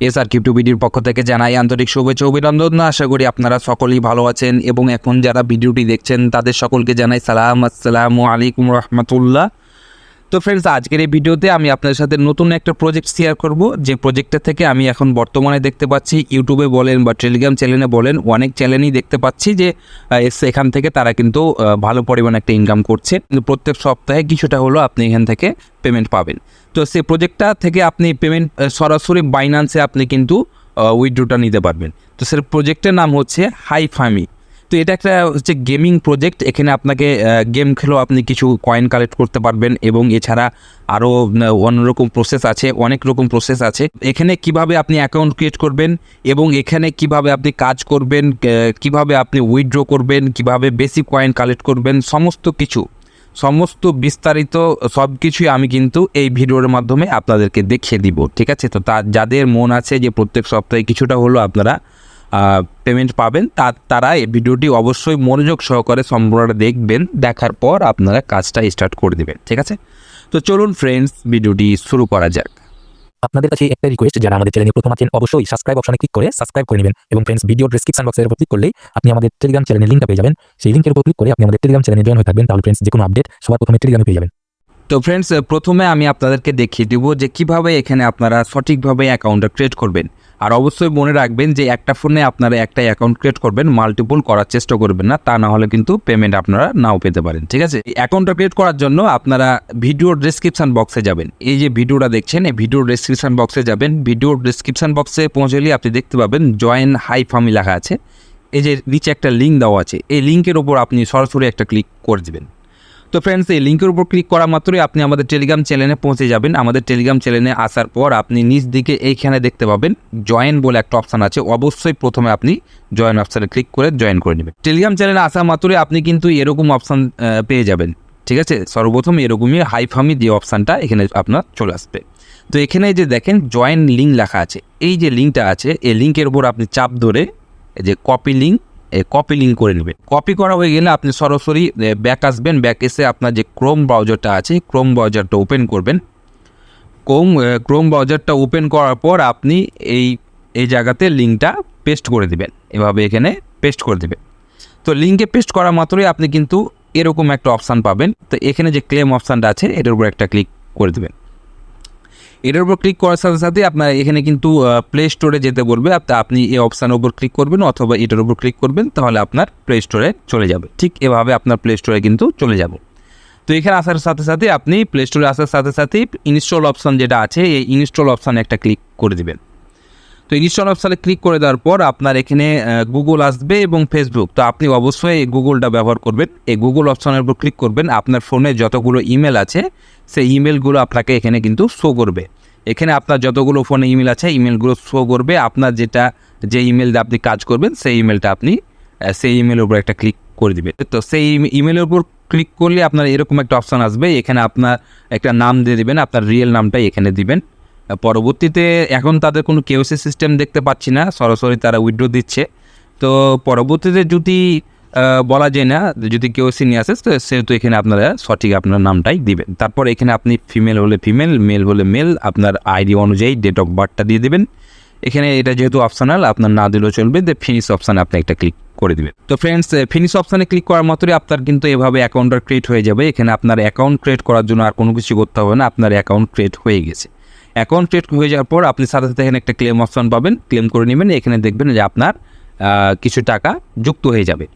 S আর কিপটু ভিডিওর পক্ষ থেকে জানাই আন্তরিক শুভেচ্ছা অভিনন্দন। আশা করি আপনারা সকলেই ভালো আছেন এবং এখন যারা ভিডিওটি দেখছেন, তাদের সকলকে জানাই সালাম। আসসালামু আলাইকুম রহমতুল্লাহ। তো ফ্রেন্ডস আজকের এই ভিডিওতে আমি আপনাদের সাথে নতুন একটা প্রজেক্ট শেয়ার করব। যে প্রজেক্টটা থেকে আমি এখন বর্তমানে দেখতে পাচ্ছি ইউটিউবে বলেন বা টেলিগ্রাম চ্যানেলে বলেন, অনেক চ্যানেলই দেখতে পাচ্ছি যে সেখান থেকে তারা কিন্তু ভালো পরিমাণে একটা ইনকাম করছে। প্রত্যেক সপ্তাহে কিছুটা হলো আপনি এখান থেকে পেমেন্ট পাবেন। তো সেই প্রজেক্টটা থেকে আপনি পেমেন্ট সরাসরি বাইনান্সে আপনি কিন্তু উইথড্রোটা নিতে পারবেন। তো সেই প্রজেক্টের নাম হচ্ছে হাই ফামি তো এটা একটা হচ্ছে গেমিং প্রজেক্ট এখানে আপনাকে গেম খেলেও আপনি কিছু কয়েন কালেক্ট করতে পারবেন এবং এছাড়া আরও অন্যরকম প্রসেস আছে, অনেক রকম প্রসেস আছে। এখানে কীভাবে আপনি অ্যাকাউন্ট ক্রিয়েট করবেন এবং এখানে কীভাবে আপনি কাজ করবেন কীভাবে আপনি উইথড্র করবেন, কীভাবে বেশি কয়েন কালেক্ট করবেন, সমস্ত কিছু, সমস্ত বিস্তারিত সব কিছুই আমি কিন্তু এই ভিডিওর মাধ্যমে আপনাদেরকে দেখিয়ে দিব, ঠিক আছে? তো তা, যাদের মন আছে যে প্রত্যেক সপ্তাহে কিছুটা হলো আপনারা পেমেন্ট পাবেন। তা তারা এই ভিডিওটি অবশ্যই মনোযোগ সহকারে সম্পূর্ণ দেখবেন। দেখার পর আপনারা কাজটা স্টার্ট করে দেবেন ঠিক আছে? তো চলুন ফ্রেন্ডস ভিডিওটি শুরু করা যাক। আপনাদের কাছে একটা রিকোয়েস্ট যারা আমাদের চ্যানেলে প্রথম আছেন অবশ্যই সাবস্ক্রাইব অপশনে ক্লিক করে সাবস্ক্রাইব করে নেবেন। এবং ফ্রেন্ডস ভিডিও ডেসক্রিপশন বক্সের উপর ক্লিক করলেই আপনি আমাদের টেলিগ্রাম চ্যানেলের লিঙ্কটা পেয়ে যাবেন। সেই লিঙ্কের উপর ক্লিক করে আপনি আমাদের টেলিগ্রাম চ্যানেলে জয়েন হয়ে থাকবেন। তাহলে ফ্রেন্ডস যে কোনো আপডেট সবার প্রথমে টেলিগ্রামে পেয়ে যাবেন। তো ফ্রেন্ডস প্রথমে আমি আপনাদেরকে দেখিয়ে দেবো যে কীভাবে এখানে আপনারা সঠিকভাবে অ্যাকাউন্টটা ক্রিয়েট করবেন। আর অবশ্যই মনে রাখবেন যে একটা ফোনে আপনারা একটা অ্যাকাউন্ট ক্রিয়েট করবেন মাল্টিপল করার চেষ্টা করবেন না, তা না হলে কিন্তু পেমেন্ট আপনারা নাও পেতে পারেন, ঠিক আছে? অ্যাকাউন্টটা ক্রিয়েট করার জন্য আপনারা ভিডিওর ডেসক্রিপশন বক্সে যাবেন। এই যে ভিডিওটা দেখছেন, এই ভিডিওর ডেসক্রিপশন বক্সে যাবেন। ভিডিওর ডেসক্রিপশন বক্সে পৌঁছলে আপনি দেখতে পাবেন জয়েন হাই ফার্মি লেখা আছে। এই যে নিচে একটা লিঙ্ক দেওয়া আছে, এই লিঙ্কের ওপর আপনি সরাসরি একটা ক্লিক করে দেবেন। তো ফ্রেন্ডস এই লিঙ্কের উপর ক্লিক করা মাত্রই আপনি আমাদের টেলিগ্রাম চ্যানেলে পৌঁছে যাবেন। আমাদের টেলিগ্রাম চ্যানেলে আসার পর আপনি নিচ দিকে এইখানে দেখতে পাবেন জয়েন বলে একটা অপশান আছে। অবশ্যই প্রথমে আপনি জয়েন অপশানে ক্লিক করে জয়েন করে নেবেন। টেলিগ্রাম চ্যানেলে আসা মাত্রই আপনি কিন্তু এরকম অপশান পেয়ে যাবেন। ঠিক আছে? সর্বপ্রথম এরকমই হাইফামি যে অপশানটা এখানে আপনার চলে আসবে। তো এখানে যে দেখেন জয়েন লিঙ্ক লেখা আছে। এই যে লিঙ্কটা আছে, এই লিঙ্কের উপর আপনি চাপ ধরে যে কপি লিঙ্ক কপি লিঙ্ক করে নেবেন কপি করা হয়ে গেলে আপনি সরাসরি ব্যাক আসবেন ব্যাক এসে আপনার যে ক্রোম ব্রাউজারটা আছে ক্রোম ব্রাউজারটা ওপেন করবেন। ক্রোম ক্রোম ব্রাউজারটা ওপেন করার পর আপনি এই এই জায়গাতে লিঙ্কটা পেস্ট করে দেবেন। এভাবে এখানে পেস্ট করে দিবেন। তো লিঙ্কে পেস্ট করা মাত্রই আপনি কিন্তু এরকম একটা অপশান পাবেন। তো এখানে যে ক্লেম অপশানটা আছে, এটার উপর একটা ক্লিক করে দেবেন। এটার উপর ক্লিক করার সাথে সাথে আপনার এখানে কিন্তু প্লে স্টোরে যেতে বলবে। আপ- আপনি এই অপশানের উপর ক্লিক করবেন অথবা এটার উপর ক্লিক করবেন, তাহলে আপনার প্লে স্টোরে চলে যাবে। ঠিক এভাবে আপনার প্লে স্টোরে কিন্তু চলে যাবে। তো এখানে আসার সাথে সাথে আপনি প্লে স্টোরে আসার সাথে সাথেই ইনস্টল অপশান যেটা আছে, এই ইনস্টল অপশানে একটা ক্লিক করে দেবেন। তো ইনস্টল অপশানে ক্লিক করে দেওয়ার পর আপনার এখানে গুগল আসবে এবং ফেসবুক তো আপনি অবশ্যই গুগলটা ব্যবহার করবেন। এই গুগল অপশানের উপর ক্লিক করবেন। আপনার ফোনে যতগুলো ইমেল আছে, সেই ইমেলগুলো আপনাকে এখানে কিন্তু শো করবে। এখানে আপনার যতগুলো ফোনে ইমেল আছে ইমেলগুলো শো করবে। আপনার যেটা, যে ইমেল দিয়ে আপনি কাজ করবেন, সেই ইমেলটা আপনি সেই ইমেলের উপর একটা ক্লিক করে দিবেন। তো সেই ইমেলের উপর ক্লিক করলে আপনার এরকম একটা অপশান আসবে। এখানে আপনার একটা নাম দিয়ে দেবেন, আপনার রিয়েল নামটাই এখানে দিবেন। পরবর্তীতে এখন তাদের কোনো কেওসি সিস্টেম দেখতে পাচ্ছি না, সরাসরি তারা উইড্রো দিচ্ছে। তো পরবর্তীতে যদি বলা যায় না, যদি কেউ নিয়ে আসে তো সেহেতু এখানে আপনারা সঠিক আপনার নামটাই দিবেন। তারপর এখানে আপনি ফিমেল হলে ফিমেল মেল হলে মেল আপনার আইডি অনুযায়ী ডেট অফ বার্থটা দিয়ে দেবেন। এখানে এটা যেহেতু অপশনাল আপনার না দিলেও চলবে যে ফিনিশ অপশানে আপনি একটা ক্লিক করে দেবেন। তো ফ্রেন্ডস ফিনিশ অপশানে ক্লিক করার মাত্রই আপনার কিন্তু এভাবে অ্যাকাউন্টটা ক্রিয়েট হয়ে যাবে। এখানে আপনার অ্যাকাউন্ট ক্রিয়েট করার জন্য আর কোনো কিছু করতে হবে না, আপনার অ্যাকাউন্ট ক্রিয়েট হয়ে গেছে। অ্যাকাউন্ট ক্রিয়েট হয়ে যাওয়ার পর আপনি সাথে সাথে এখানে একটা ক্লেম অপশন পাবেন। ক্লেম করে নেবেন, এখানে দেখবেন যে আপনার কিছু টাকা যুক্ত হয়ে যাবে।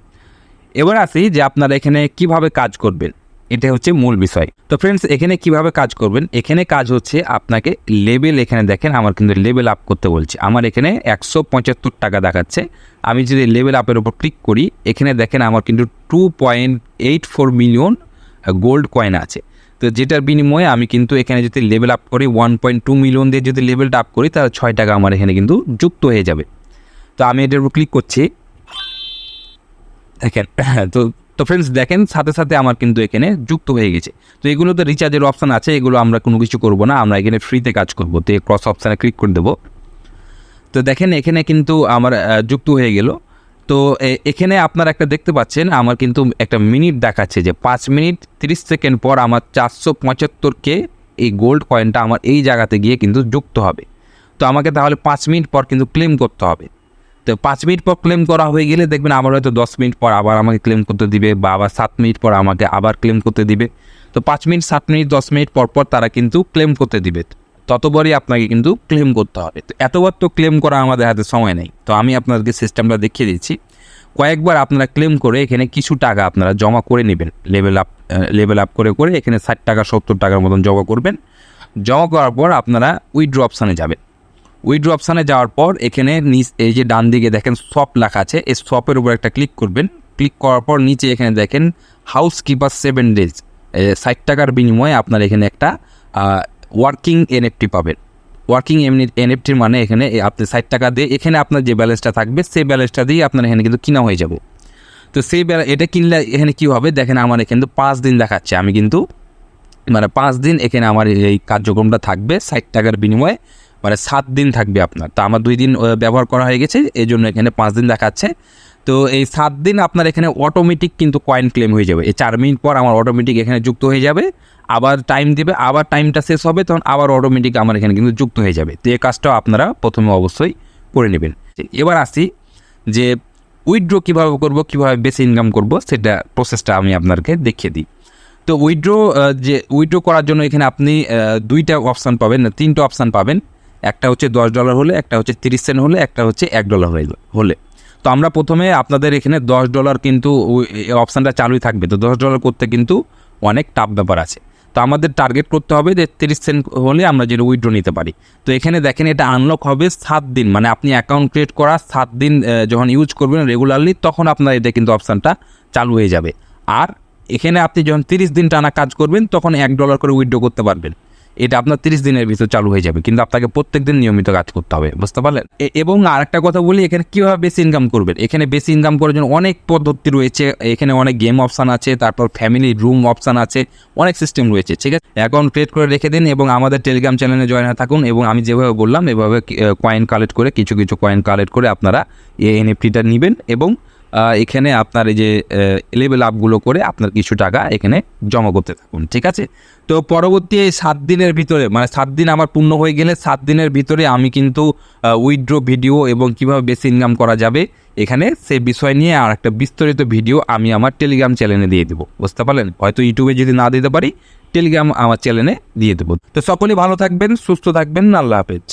এবার আসি যে আপনারা এখানে কীভাবে কাজ করবেন। এটা হচ্ছে মূল বিষয়। তো ফ্রেন্ডস এখানে কীভাবে কাজ করবেন? এখানে কাজ হচ্ছে আপনাকে লেভেল এখানে দেখেন, আমার কিন্তু লেভেল আপ করতে বলছে। আমার এখানে একশো পঁচাত্তর টাকা দেখাচ্ছে। আমি যদি লেভেল আপের উপর ক্লিক করি, এখানে দেখেন আমার কিন্তু two point eight four million gold coin আছে। তো যেটার বিনিময়ে আমি কিন্তু এখানে যদি লেভেল আপ করি ওয়ান পয়েন্ট টু মিলিয়ন দিয়ে যদি লেভেলটা আপ করি, তাহলে ছয় টাকা আমার এখানে কিন্তু যুক্ত হয়ে যাবে। তো আমি এটার উপর ক্লিক করছি। দেখেন, তো তো ফ্রেন্ডস দেখেন, সাথে সাথে আমার কিন্তু এখানে যুক্ত হয়ে গেছে। তো এগুলো তো রিচার্জের অপশান আছে, এগুলো আমরা কোনো কিছু করব না, আমরা এখানে ফ্রিতে কাজ করব। তো এই ক্রস অপশানে ক্লিক করে দেবো। তো দেখেন, এখানে কিন্তু আমার যুক্ত হয়ে গেল। তো এখানে আপনারা একটা দেখতে পাচ্ছেন, আমার কিন্তু একটা মিনিট দেখাচ্ছে যে পাঁচ মিনিট তিরিশ সেকেন্ড পর আমার চারশো পঁচাত্তরকে এই গোল্ড কয়েনটা আমার এই জায়গাতে গিয়ে কিন্তু যুক্ত হবে। তো আমাকে তাহলে পাঁচ মিনিট পর কিন্তু ক্লেম করতে হবে। তো পাঁচ মিনিট পর ক্লেম করা হয়ে গেলে দেখবেন আবার হয়তো দশ মিনিট পর আবার আমাকে ক্লেম করতে দিবে বা আবার সাত মিনিট পর আমাকে আবার ক্লেম করতে দিবে। তো পাঁচ মিনিট, সাত মিনিট, দশ মিনিট পর পর তারা কিন্তু ক্লেম করতে দিবে। ততবারই আপনাকে কিন্তু ক্লেম করতে হবে। তো এতবার তো ক্লেম করা আমাদের হাতে সময় নেই। তো আমি আপনাদেরকে সিস্টেমটা দেখিয়ে দিচ্ছি। কয়েকবার আপনারা ক্লেম করে এখানে কিছু টাকা আপনারা জমা করে নেবেন। লেভেল আপ লেভেল আপ করে করে এখানে ষাট টাকা, সত্তর টাকার মতন জমা করবেন। জমা করার পর আপনারা উইড্রো অপশানে যাবেন। উইড্রো অপশানে যাওয়ার পর এখানে নিচ, এই যে ডান দিকে দেখেন শপ লেখা আছে, এই শপের উপর একটা ক্লিক করবেন। ক্লিক করার পর নিচে এখানে দেখেন হাউস কিপার সেভেন ডেজ ষাট টাকার বিনিময়ে আপনার এখানে একটা ওয়ার্কিং এনএফটি পাবেন। ওয়ার্কিং এমনি এনএফটির মানে এখানে আপনি ষাট টাকা দিয়ে, এখানে আপনার যে ব্যালেন্সটা থাকবে, সেই ব্যালেন্সটা দিয়ে আপনার এখানে কিন্তু কিনা হয়ে যাবে। তো সেই ব্যালে- এটা কিনলে এখানে কী হবে? দেখেন আমার এখানে পাঁচ দিন দেখাচ্ছে। আমি কিন্তু মানে পাঁচ দিন এখানে আমার এই কার্যক্রমটা থাকবে ষাট টাকার বিনিময়ে। মানে সাত দিন থাকবে আপনার। তো আমার দুই দিন ব্যবহার করা হয়ে গেছে এই জন্য এখানে পাঁচ দিন দেখাচ্ছে। তো এই সাত দিন আপনার এখানে অটোমেটিক কিন্তু কয়েন ক্লেম হয়ে যাবে। এই চার মিনিট পর আমার অটোমেটিক এখানে যুক্ত হয়ে যাবে। আবার টাইম দেবে, আবার টাইমটা শেষ হবে, তখন আবার অটোমেটিক আমার এখানে কিন্তু যুক্ত হয়ে যাবে। তো এই কাজটাও আপনারা প্রথমে অবশ্যই করে নেবেন। এবার আসি যে উইথড্র কীভাবে করব, কীভাবে বেশি ইনকাম করব, সেটা প্রসেসটা আমি আপনাকে দেখিয়ে দিই। তো উইথড্র যে উইথড্র করার জন্য এখানে আপনি দুইটা অপশান পাবেন, তিনটা অপশান পাবেন। একটা হচ্ছে দশ ডলার হলে, একটা হচ্ছে তিরিশ সেন্ট হলে, একটা হচ্ছে এক ডলার হলে- হলে। তো আমরা প্রথমে আপনাদের এখানে দশ ডলার কিন্তু অপশানটা চালুই থাকবে। তো দশ ডলার করতে কিন্তু অনেক টাফ ব্যাপার আছে। তো আমাদের টার্গেট করতে হবে যে তিরিশ সেন্ট হলে আমরা যেটা উইথড্র নিতে পারি। তো এখানে দেখেন এটা আনলক হবে সাত দিন মানে আপনি অ্যাকাউন্ট ক্রিয়েট করা সাত দিন যখন ইউজ করবেন রেগুলারলি তখন আপনার এটা কিন্তু অপশানটা চালু হয়ে যাবে। আর এখানে আপনি যখন তিরিশ দিন টানা কাজ করবেন, তখন এক ডলার করে উইথড্র করতে পারবেন। এটা আপনার তিরিশ দিনের ভিতর চালু হয়ে যাবে, কিন্তু আপনাকে প্রত্যেক দিন নিয়মিত কাজ করতে হবে, বুঝতে পারলেন? এবং আরেকটা কথা বলি, এখানে কীভাবে বেশি ইনকাম করবেন? এখানে বেশি ইনকাম করার জন্য অনেক পদ্ধতি রয়েছে, এখানে অনেক গেম অপশান আছে, তারপর ফ্যামিলি রুম অপশান আছে, অনেক সিস্টেম রয়েছে, ঠিক আছে? অ্যাকাউন্ট ক্রিয়েট করে রেখে দিন এবং আমাদের টেলিগ্রাম চ্যানেলে জয়েন হয়ে থাকুন এবং আমি যেভাবে বললাম, এভাবে কয়েন কালেক্ট করে কিছু কিছু কয়েন কালেক্ট করে আপনারা এই এনএফটিটা নেবেন এবং এখানে আপনার এই যে লেভেল আপগুলো করে আপনার কিছু টাকা এখানে জমা করতে থাকুন, ঠিক আছে? তো পরবর্তী এই সাত দিনের ভিতরে মানে সাত দিন আমার পূর্ণ হয়ে গেলে সাত দিনের ভিতরে আমি কিন্তু উইথড্র ভিডিও এবং কীভাবে বেশি ইনকাম করা যাবে এখানে সে বিষয় নিয়ে আর একটা বিস্তারিত ভিডিও আমি আমার টেলিগ্রাম চ্যানেলে দিয়ে দেবো, বুঝতে পারলেন? হয়তো ইউটিউবে যদি না দিতে পারি টেলিগ্রাম আমার চ্যানেলে দিয়ে দেবো। তো সকলেই ভালো থাকবেন, সুস্থ থাকবেন, আল্লাহ হাফেজ।